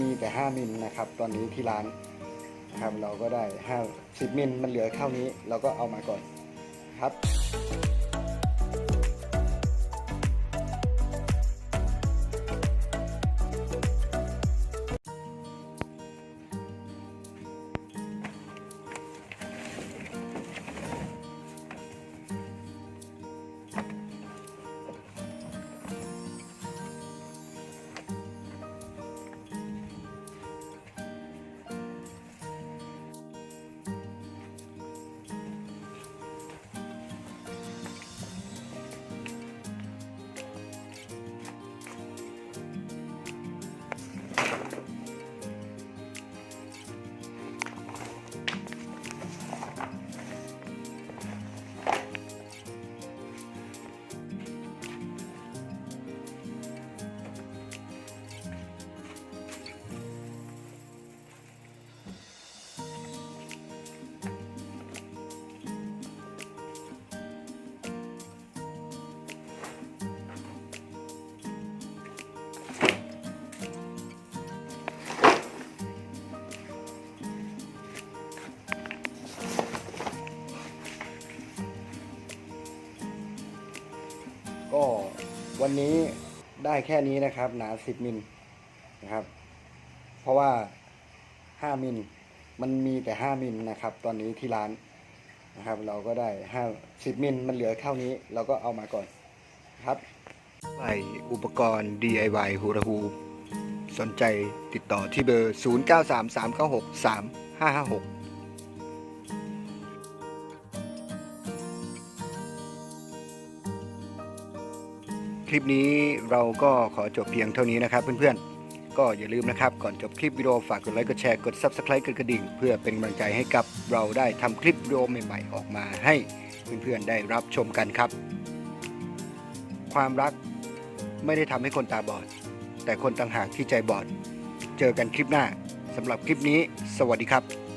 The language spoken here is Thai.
มีแต่ 5 มิลนะครับ ตอนนี้ที่ร้านนะครับเราก็ได้ 5 10 มิลมันเหลือเท่านี้ เราก็เอามาก่อนครับ ก็วันนี้ได้แค่นี้นะครับ หนา10มิลนะครับ เพราะว่า5มิลมันมีแต่5มิลนะครับ ตอนนี้ที่ร้านนะครับ เราก็ได้5 10มิลมันเหลือเท่านี้ เราก็เอามาก่อนครับใส่อุปกรณ์ DIY ฮูราฮูสนใจติดต่อที่เบอร์ 0933963556 คลิปนี้เราก็ขอจบเพียงเท่านี้นะครับเพื่อนๆ ก็อย่าลืมนะครับ ก่อนจบคลิปวิดีโอฝากกดไลค์กดแชร์กด Subscribe กดกระดิ่ง เพื่อเป็นกำลังใจให้กับเราได้ทำคลิปวิดีโอใหม่ๆ ออกมาให้เพื่อนๆได้รับชมกันครับ ความรักไม่ได้ทำให้คนตาบอด แต่คนต่างหากที่ใจบอด เจอกันคลิปหน้าสำหรับคลิปนี้ สวัสดีครับ